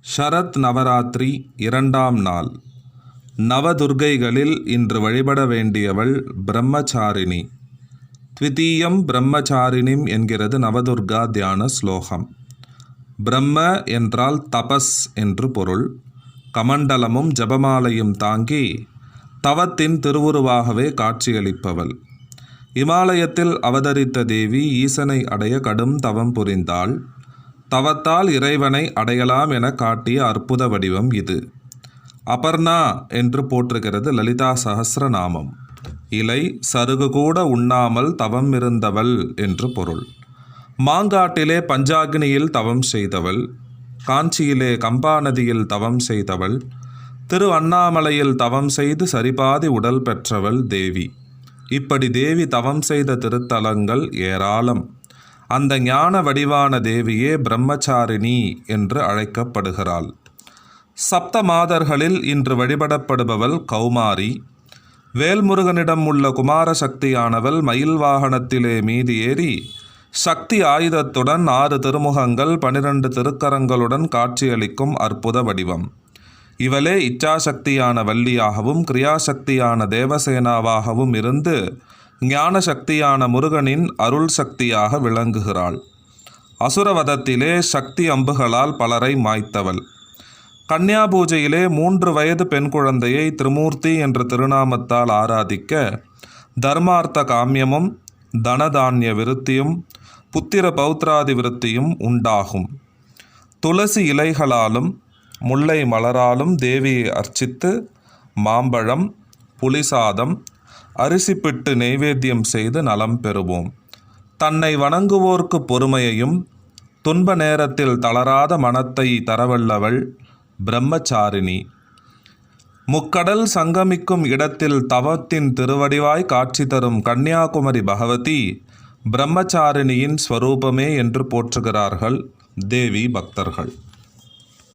ஷரத் நவராத்திரி இரண்டாம் நாள். நவதுர்க்கைகளில் இன்று வழிபட வேண்டியவள் பிரம்மச்சாரிணி. த்விதீயம் பிரம்மச்சாரிணிம் என்கிறது நவதுர்கா தியான ஸ்லோகம். பிரம்ம என்றால் தபஸ் என்று பொருள். கமண்டலமும் ஜபமாலையும் தாங்கி தவத்தின் திருவுருவாகவே காட்சியளிப்பவள். இமாலயத்தில் அவதரித்த தேவி ஈசனை அடைய கடும் தவம் புரிந்தாள். தவத்தால் இறைவனை அடையலாம் என காட்டிய அற்புத வடிவம் இது. அபர்ணா என்று போற்றுகிறது லலிதா சகசிரநாமம் இலை சருகு கூட உண்ணாமல் தவம் இருந்தவள் என்று பொருள். மாங்காட்டிலே பஞ்சாக்னியில் தவம் செய்தவள். காஞ்சியிலே கம்பா நதியில் தவம் செய்தவள். திரு அண்ணாமலையில் தவம் செய்து சரிபாதி உடல் பெற்றவள் தேவி. இப்படி தேவி தவம் செய்த திருத்தலங்கள் ஏராளம். அந்த ஞான வடிவான தேவியே பிரம்மச்சாரிணி என்று அழைக்கப்படுகிறாள். சப்த மாதர்களில் இன்று வழிபடப்படுபவள் கௌமாரி. வேல்முருகனிடம் உள்ள குமார சக்தியானவள் மயில் வாகனத்திலே மீதி ஏறி சக்தி ஆயுதத்துடன் ஆறு திருமுகங்கள் பனிரெண்டு திருக்கரங்களுடன் காட்சியளிக்கும் அற்புத வடிவம். இவளே இச்சாசக்தியான வள்ளியாகவும் கிரியாசக்தியான தேவசேனாவாகவும் இருந்து ஞான சக்தியான முருகனின் அருள் சக்தியாக விளங்குகிறாள். அசுரவதத்திலே சக்தி அம்புகளால் பலரை மாய்த்தவள். கன்னியா பூஜையிலே மூன்று வயது பெண் குழந்தையை திருமூர்த்தி என்ற திருநாமத்தால் ஆராதிக்க தர்மார்த்த காமியமும் தனதானிய விருத்தியும் புத்திர பௌத்ராதி விருத்தியும் உண்டாகும். துளசி இலைகளாலும் முல்லை மலராலும் தேவியை அர்ச்சித்து மாம்பழம் புலிசாதம் அரிசிப்பிட்டு நெய்வேத்தியம் செய்து நலம் பெறுவோம். தன்னை வணங்குவோர்க்கு பொறுமையையும் துன்ப நேரத்தில் தளராத மனத்தை தரவல்லவள் பிரம்மச்சாரிணி. முக்கடல் சங்கமிக்கும் இடத்தில் தவத்தின் திருவடிவாய் காட்சி தரும் கன்னியாகுமரி பகவதி பிரம்மச்சாரிணியின் ஸ்வரூபமே என்று போற்றுகிறார்கள் தேவி பக்தர்கள்.